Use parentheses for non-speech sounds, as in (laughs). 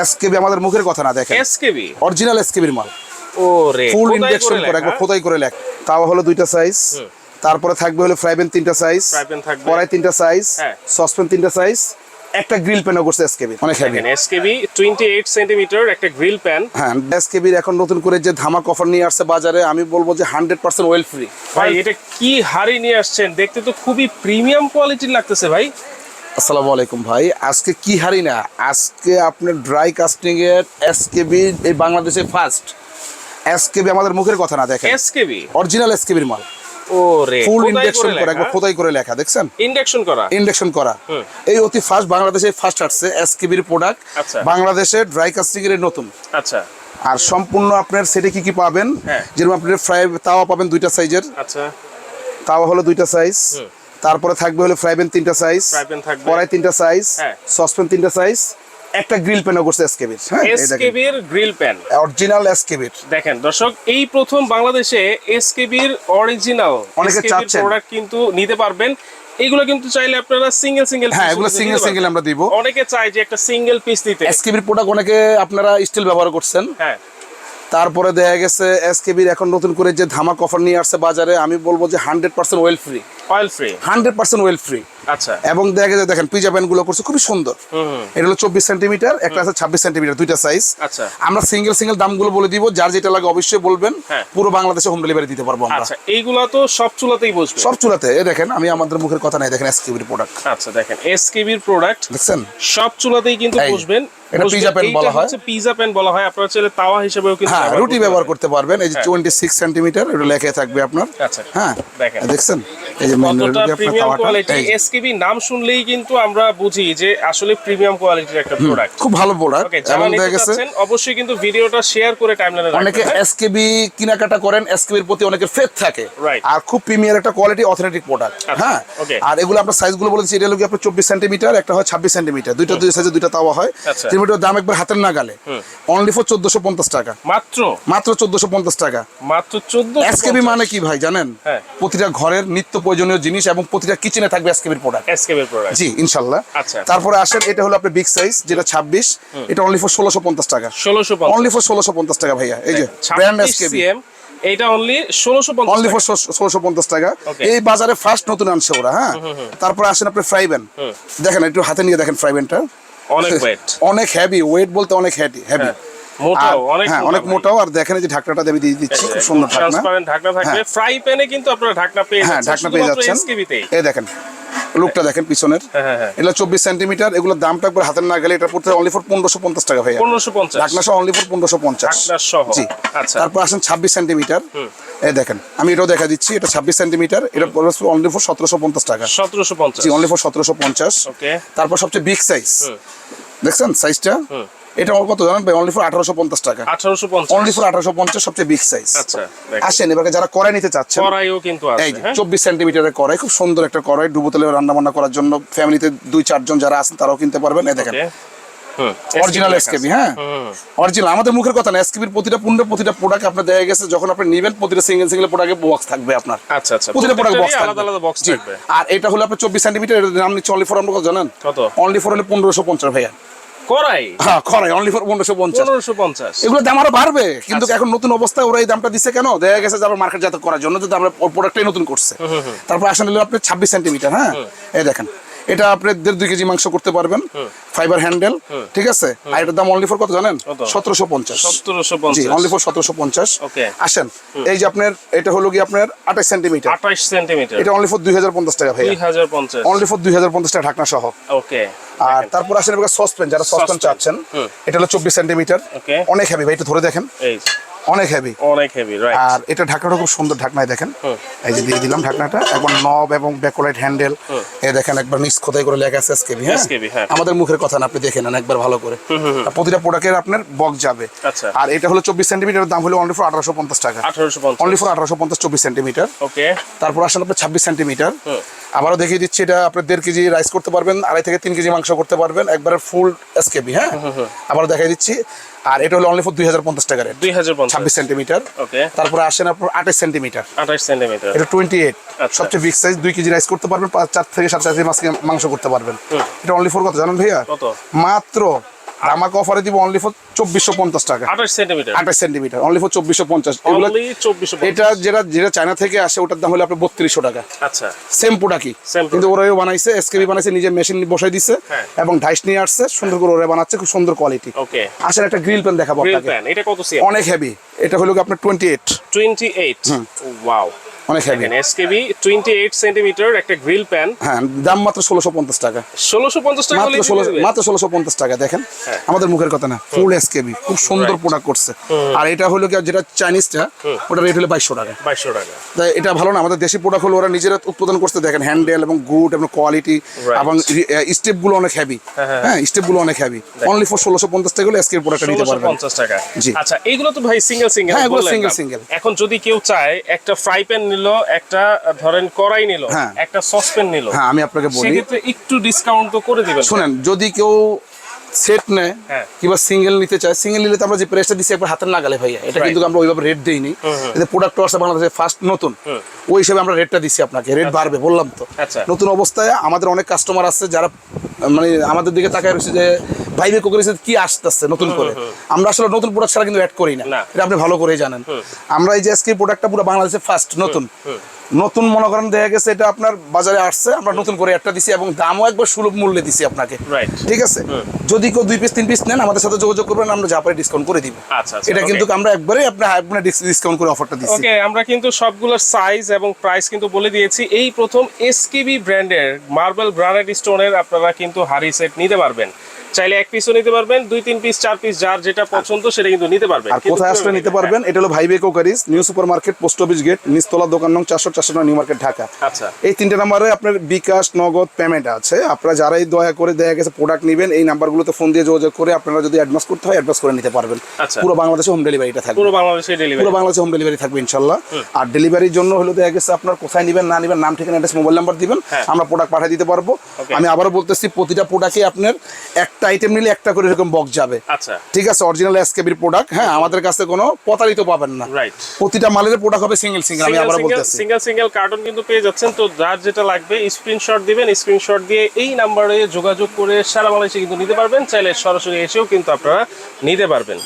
SKB আমাদের মুখের কথা না দেখেন। এসকেবি অরিজিনাল এসকেবির মাল। ও রে ফুল ইনজেকশন করে একবার খোদাই করে লেখ। তাও হলো দুইটা সাইজ তারপরে থাকবে হলো ফ্রাইবেন তিনটা সাইজ। কড়াই তিনটা সাইজ হ্যাঁ। সসপ্যান তিনটা সাইজ একটা গ্রিল প্যানও করছে এসকেবি অনেক হেভি এসকেবি 28 সেন্টিমিটার একটা গ্রিল প্যান হ্যাঁ এসকেবির এখন নতুন করে যে ধামা অফার নিয়ে আসছে বাজারে আমি বলব যে হান্ড্রেড পার্সেন্ট ওয়েল ফ্রি ভাই এটা কি হাড়ি নিয়ে আসছেন? দেখতে তো খুবই প্রিমিয়াম কোয়ালিটির লাগতেছে ভাই। আসসালামু আলাইকুম ভাই। আজকে কি হারি না? আজকে আপনার ড্রাই কাস্টিং এর এসকেবি এই বাংলাদেশে ফার্স্ট এসকেবি আমাদের মুখের কথা না দেখেন। এসকেবি অরিজিনাল এসকেবির মাল। ও ফুল ইনজেকশন করে একবার খোদাই করে লেখা দেখছেন? ইন্ডাকশন করা। ইন্ডাকশন করা। এই অতি ফার্স্ট বাংলাদেশে ফার্স্ট আসছে এসকেবির প্রোডাক্ট আচ্ছা। বাংলাদেশে ড্রাই কাস্টিং এর নতুন। আচ্ছা। আর সম্পূর্ণ আপনার সেটে কি কি পাবেন? হ্যাঁ। যেরকম আপনার ফ্রাই তাওয়া পাবেন দুইটা সাইজের আচ্ছা। তাওয়া হলো দুইটা সাইজ। তারপরে থাকবে হলো ফ্রাইবেন তিনটা সাইজ। কড়াই তিনটা সাইজ হ্যাঁ। সসপ্যান তিনটা সাইজ একটা গ্রিল প্যানও করছে এসকেবির এসকেবির গ্রিল প্যান অরিজিনাল এসকেবির দেখেন। দর্শক এই প্রথম বাংলাদেশে এসকেবির অরিজিনাল অনেকে চাচ্ছেন। প্রোডাক্ট কিন্তু নিতে পারবেন। এগুলো কিন্তু চাইলে আপনারা সিঙ্গেল সিঙ্গেল হ্যাঁ এগুলো সিঙ্গেল সিঙ্গেল আমরা দিব। অনেকে চায় যে একটা সিঙ্গেল পিস দিতে। এসকেবির প্রোডাক্ট অনেকে আপনারা স্টিল ব্যবহার করছেন। হ্যাঁ। তারপরে দেখা গেছে এসকেবির এখন নতুন করে যে ধামাক অফার নিয়ে আসছে বাজারে আমি বলব যে hundred percent oil free oil free hundred percent oil free আচ্ছা। এবং দেখা গেছে দেখেন পিজা প্যানগুলো করছে খুবই সুন্দর। এটা হলো চব্বিশ সেন্টিমিটার একটা আছে ছাব্বিশ সেন্টিমিটার দুইটা সাইজ আচ্ছা। আমরা সিঙ্গেল সিঙ্গেল দামগুলো বলে দিব যার যেটা লাগে অবশ্যই বলবেন। হ্যাঁ। পুরো বাংলাদেশে হোম ডেলিভারি দিতে পারব আমরা। আচ্ছা এইগুলা তো সব চুলাতেই বসবে। সব চুলাতে এ দেখেন আমি আমাদের মুখের কথা নাই দেখেন এসকেবির প্রোডাক্ট আচ্ছা দেখেন এসকেবির প্রোডাক্ট দেখছেন? সব চুলাতেই কিন্তু এই, বসবেন। এটা পিজা প্যান বলা হয়। পিজা প্যান বলা হয় আপনারা চাইলে তাওয়া হিসেবেও কিন্তু হ্যাঁ রুটি ব্যবহার করতে পারবেন এই যে। টোয়েন্টি সিক্স সেন্টিমিটার এটা লেখা থাকবে আপনার আচ্ছা হ্যাঁ দেখেন। দেখছেন এই যে কতটা প্রিমিয়াম কোয়ালিটি এসকেবি নাম শুনলেই কিন্তু আমরা বুঝি যে আসলে প্রিমিয়াম কোয়ালিটির একটা প্রোডাক্ট খুব ভালো প্রোডাক্ট ওকে যারা এবং নিতে দেখা গেছে অবশ্যই কিন্তু ভিডিওটা শেয়ার করে টাইমলাইনে রাখবেন হ্যাঁ? এসকেবি কেনাকাটা করেন এসকেবির প্রতি অনেকের ফেথ থাকে। আর খুব প্রিমিয়ার একটা কোয়ালিটি অথেন্টিক প্রোডাক্ট হ্যাঁ? আর এগুলো আপনার সাইজগুলো বলেছি এটা আপনার চব্বিশ সেন্টিমিটার একটা হয় ছাব্বিশ সেন্টিমিটার দুইটা দুই সাইজে দুইটা তাওয়া হয়। আচ্ছা। দাম একবার হাতের নাগালে। অনলি ফর চোদ্দশো পঞ্চাশ টাকা। মাত্র? মাত্র চোদ্দশো পঞ্চাশ টাকা। মাত্র 14 এসকেবি মানে কি ভাই জানেন? হ্যাঁ। প্রতিটা ঘরের নিত্য প্রয়োজনীয় জিনিস এবং প্রতিটা কিচেনে থাকবে এসকেবির প্রোডাক্ট এসকেবি প্রোডাক্ট জি ইনশাল্লাহ। আচ্ছা। তারপরে আসেন এটা হলো আপনার বিগ সাইজ যেটা ছাব্বিশ। এটা অনলি ফর ষোলোশো পঞ্চাশ টাকা। 1650 অনলি ফর ষোলোশো পঞ্চাশ টাকা ভাইয়া। এই যে brand SKB only 1650 only for টাকা। ষোলোশো পঞ্চাশ টাকা। এই বাজারে ফার্স্ট নতুন আনছে ওরা হ্যাঁ? তারপরে আসেন আপনি ফ্রাইবেন দেখেন একটু হাতে নিয়ে দেখেন ফ্রাইবেনটা অনেক ওয়েট (laughs) অনেক হেভি ওয়েট বলতে অনেক হেভি হেভি অনেক হ্যাঁ অনেক মোটাও আর দেখেন যে ঢাকনাটা আমি দিয়ে দিচ্ছি খুব সুন্দর ঢাকনা। ঢাকনা থাকবে। হ্যাঁ। ফ্রাই প্যানে কিন্তু আপনারা ঢাকনা পেয়ে হ্যাঁ ঢাকনা পেয়ে যাচ্ছেন। এই দেখেন লুকটা দেখেন পিছনের। হ্যাঁ, হ্যাঁ, হ্যাঁ। এগুলো চব্বিশ সেন্টিমিটার এগুলোর দামটা একবার না গেলে এটা পড়তে অনলি ফর পনেরোশো পঞ্চাশ টাকা ভাইয়া। 1550 ঢাকনা সহ অনলি ফর পনেরোশো পঞ্চাশ। জি। আচ্ছা। তারপর আসেন ছাব্বিশ সেন্টিমিটার এই দেখেন আমি এটাও দেখা দিচ্ছি এটা ছাব্বিশ সেন্টিমিটার এটা অনলি ফর সতেরোশো পঞ্চাশ টাকা। 1750 জি অনলি ফর সতেরোশো পঞ্চাশ। তারপর সবচেয়ে বিগ সাইজ দেখছেন সাইজটা এটা কত জানেন ভাই? অনলি ফর আঠারোশো পঞ্চাশ টাকা। 1850 অনলি ফর আঠারোশো পঞ্চাশ সবচেয়ে বিগ সাইজ আচ্ছা আসেন এবার যারা কড়াই নিতে চাচ্ছেন কড়াইও কিন্তু এই হ্যাঁ? চব্বিশ সেন্টিমিটারের কড়াই খুব সুন্দর একটা কড়াই ডুবো তেলে রান্না বান্না করার জন্য ফ্যামিলিতে দুই চারজন যারা আছেন তারাও কিনতে পারবেন। এই দেখেন অরিজিনাল এসকেবি হ্যাঁ? অরিজিনাল আমাদের মুখের কথা না এসকেবির প্রতিটা পূর্ণ প্রতিটা প্রোডাক্ট আপনার দেখা গেছে যখন আপনি নেবেন প্রতিটা সিঙ্গেল সিঙ্গেল প্রোডাক্টে বক্স থাকবে আপনার। আচ্ছা আচ্ছা প্রতিটা প্রোডাক্ট বক্স আলাদা আলাদা বক্স থাকবে। আর এটা হলো আপনার চব্বিশ সেন্টিমিটার এর দাম নিচ্ছে অনলি ফর আমরা কত জানেন? কত? অনলি ফর হলে পনেরোশো পঞ্চাশ ভাইয়া। কড়াই? হ্যাঁ করাই অনলি ফর পনেরোশো পঞ্চাশ। 1550 এগুলো দাম আরও বাড়বে কিন্তু আচ্ছা। এখন নতুন অবস্থায় ওরা এই দামটা দিচ্ছে কেন? দেখা গেছে যারা মার্কেট জাত করার জন্য যদি আমরা প্রোডাক্টটাই নতুন করছে। তারপর আসলে আপনি ছাব্বিশ সেন্টিমিটার হ্যাঁ? এই দেখেন এটা আপনি দেড় দুই কেজি মাংস করতে পারবেন। ফাইবার হ্যান্ডেল ঠিক আছে? আর এটার দাম অনলি ফর কত জানেন? সতেরোশো পঞ্চাশ। জি অনলি ফর সতেরোশো পঞ্চাশ। আসেন এই যে আপনার এটা হলো কি আপনার আঠাশ সেন্টিমিটার। 28 সেন্টিমিটার। এটা অনলি ফর দুই হাজার পঞ্চাশ টাকা ভাই অনলি ফর দুই হাজার পঞ্চাশ টাকা ঢাকনা সহ। ওকে। আর তারপর আসেন সসপেন যারা সসপেন চাচ্ছেন এটা হলো চব্বিশ সেন্টিমিটার। অনেক হেভি ভাই একটু ধরে দেখেন। অনেক হেভি অনেক হেভি রাইট আর এটা ঢাকনাটা খুব সুন্দর ঢাকনায় দেখেন। এই যে দিয়ে দিলাম ঢাকনাটা একবার নব এবং ব্যাকলাইট হ্যান্ডেল এই দেখেন একবার নিচ খোদাই করে লেখা আছে এসকেবি হ্যাঁ? হ্যাঁ। আমাদের মুখের কথা না আপনি দেখে নেন একবার ভালো করে। প্রতিটা প্রোডাক্টের আপনার বক্স যাবে। আচ্ছা। আর এটা হলো চব্বিশ সেন্টিমিটার দাম হলো অনলি ফর আঠারোশো পঞ্চাশ টাকা। 1850 অনলি ফর আঠারোশো পঞ্চাশ চব্বিশ সেন্টিমিটার ওকে তারপর আসেন আপনার ছাব্বিশ সেন্টিমিটার আবারও দেখিয়ে দিচ্ছি এটা আপনি দেড় কেজি রাইস করতে পারবেন আড়াই থেকে তিন কেজি মাংস করতে পারবেন একবারে ফুল এসকেবি হ্যাঁ? আবারও দেখাই দিচ্ছি। আর এটা হলো অনলি ফর দুই হাজার পঞ্চাশ টাকা রেট 2050 ছাব্বিশ সেন্টিমিটার। তারপরে আসেন আপনার আঠাশ সেন্টিমিটার। 28 সেন্টিমিটার। এটা টোয়েন্টি এইট। সবচেয়ে বিগ সাইজ দুই কেজি রাইস করতে পারবেন চার থেকে সাত চার মাছ মাংস করতে পারবেন। এটা অনলি ফোর কত জানেন ভাইয়া? মাত্র আমাকে অফারে দিব অনলি ফর চব্বিশশো পঞ্চাশ টাকা। আঠাশ সেন্টিমিটার। আঠাশ সেন্টিমিটার অনলি ফর চব্বিশশো পঞ্চাশ। এগুলো এটা যেটা যেটা চায়না থেকে আসে ওটার দাম হলো আপনার বত্রিশশো টাকা। আচ্ছা। সেম প্রোডাক্টই কিন্তু ওরাও বানাইছে এসকেবি বানাইছে নিজে মেশিন বসাই দিছে হ্যাঁ। এবং ঢাইস নিয়ে আসছে সুন্দর করে ওরা বানাচ্ছে খুব সুন্দর কোয়ালিটি ওকে আসেন একটা গ্রিল পেন দেখাবো আপনাকে। এটা কত অনেক হেভি এটা হলো কি আপনার twenty eight twenty eight wow অনেক হেভি এসকেবি টোয়েন্টি এইট একটা গ্রিল প্যান হ্যাঁ দাম মাত্র টাকা। টাকা মাত্র? মাত্র টাকা দেখেন। হ্যাঁ। আমাদের মুখের কথা না ফুল এসকেবি খুব সুন্দর প্রোডাক্ট করছে। আর এটা হলো কি যেটা চাইনিজটা ওটা রেট হলো টাকা। টাকা। তাই এটা ভালো না আমাদের দেশি প্রোডাক্ট হলো ওরা নিজেরা উৎপাদন করতে দেখেন হ্যান্ডেল এবং গুড এবং কোয়ালিটি এবং স্টেপগুলো অনেক হেভি হ্যাঁ, হ্যাঁ। হ্যাঁ স্টেপগুলো অনেক হেভি অনলি ফর ষোলোশো পঞ্চাশ টাকা হলে প্রোডাক্টটা নিতে পারবেন। টাকা। আচ্ছা এইগুলো তো ভাই সিঙ্গেল সিঙ্গেল হ্যাঁ, এগুলো single single। এখন যদি কেউ চায় একটা ফ্রাই প্যান নিল একটা ধরেন কড়াই নিল হ্যাঁ। একটা সসপ্যান নিল। হ্যাঁ আমি আপনাকে বলি। সেক্ষেত্রে একটু ডিসকাউন্ট তো করে দিবেন। শুনেন যদি কেউ সেট নেয় হ্যাঁ। কিংবা সিঙ্গেল নিতে চায় সিঙ্গেল নিলে তো আমরা যে প্রাইসটা দিচ্ছি একবার হাতের নাগালে ভাইয়া এটা কিন্তু আমরা ওইভাবে রেট দিইনি। এতে প্রোডাক্ট আসছে বাংলাদেশে ফার্স্ট নতুন। ওই হিসেবে আমরা রেটটা দিচ্ছি আপনাকে রেট বাড়বে বললাম তো। আচ্ছা। নতুন অবস্থায় আমাদের অনেক কাস্টমার আছে যারা মানে আমাদের দিকে তাকায় রয়েছে যে ভাইবে কোকারিসে কি আসতেছে নতুন করে? আমরা আসলে নতুন প্রোডাক্ট ছাড়া কিন্তু অ্যাড করি না। না। এটা আপনি ভালো করেই জানেন। আমরা এই যে আজকে প্রোডাক্টটা পুরো বাংলাদেশে ফার্স্ট নতুন। নতুন মনে করেন দেখা গেছে এটা আপনার বাজারে আসছে আমরা নতুন করে একটা দিছি এবং দামও একবার সুলভ মূল্যে দিছি আপনাকে। ঠিক আছে? যদি কেউ দুই পিস তিন পিস নেন আমাদের সাথে যোগাযোগ করবেন আমরা যা পারি ডিসকাউন্ট করে দিব। আচ্ছা, আচ্ছা, এটা কিন্তু আমরা একবারে আপনার আপনার ডিসকাউন্ট করে অফারটা দিচ্ছি ওকে আমরা কিন্তু সবগুলোর সাইজ এবং প্রাইস কিন্তু বলে দিয়েছি। এই প্রথম এসকেবি ব্র্যান্ডের মার্বেল গ্রানাইট স্টোনের আপনারা কিন্তু হারি সেট নিতে পারবেন। চাইলে এক পিসও নিতে পারবেন দুই তিন পিস চার পিস যার যেটা পছন্দ সেটা কিন্তু নিতে পারবেন। আর কোথায় আসলে নিতে পারবেন? এটা হলো ভাইবে কোকারিস new super market post office gate নিচতলা দোকান নং চারশো চারশো নিউ মার্কেট ঢাকা। আচ্ছা। এই তিনটে নাম্বারে আপনার বিকাশ নগদ পেমেন্ট আছে। আপনারা যারাই দয়া করে দেখা গেছে প্রোডাক্ট নেবেন এই নাম্বারগুলোতে ফোন দিয়ে যোগাযোগ করে আপনারা যদি অ্যাডভান্স করতে হয় অ্যাডভান্স করে নিতে পারবেন। আচ্ছা। পুরো বাংলাদেশে হোম ডেলিভারিটা থাকবে। পুরো বাংলাদেশে ডেলিভারি পুরো বাংলাদেশে হোম ডেলিভারি থাকবে ইনশাল্লাহ। আর ডেলিভারির জন্য হলো দেখা গেছে আপনার কোথায় নেবেন না নেবেন নাম ঠিকানা অ্যাড্রেস মোবাইল নাম্বার দিবেন। হ্যাঁ। আমরা প্রোডাক্ট পাঠিয়ে দিতে পারব। আমি আবারও বলতেছি প্রতিটা প্রোডাক্টে আপনার একটা আইটেম নিলে একটা করে এরকম বক্স যাবে। আচ্ছা। ঠিক আছে অরিজিনাল এসকেবির প্রোডাক্ট হ্যাঁ আমাদের কাছে কোনো প্রতারিত পাবেন না। রাইট প্রতিটা মালের প্রোডাক্ট হবে সিঙ্গেল সিঙ্গেল আমি আবার বলতেছি। সিঙ্গেল সিঙ্গেল কার্টন কিন্তু পেয়ে যাচ্ছেন। তো যার যেটা লাগবে স্ক্রিনশট দিবেন স্ক্রিনশট দিয়ে এই নাম্বারে যোগাযোগ করে সারা বাংলাদেশে কিন্তু নিতে পারবেন। চাইলে সরাসরি এসেও কিন্তু আপনারা নিতে পারবেন।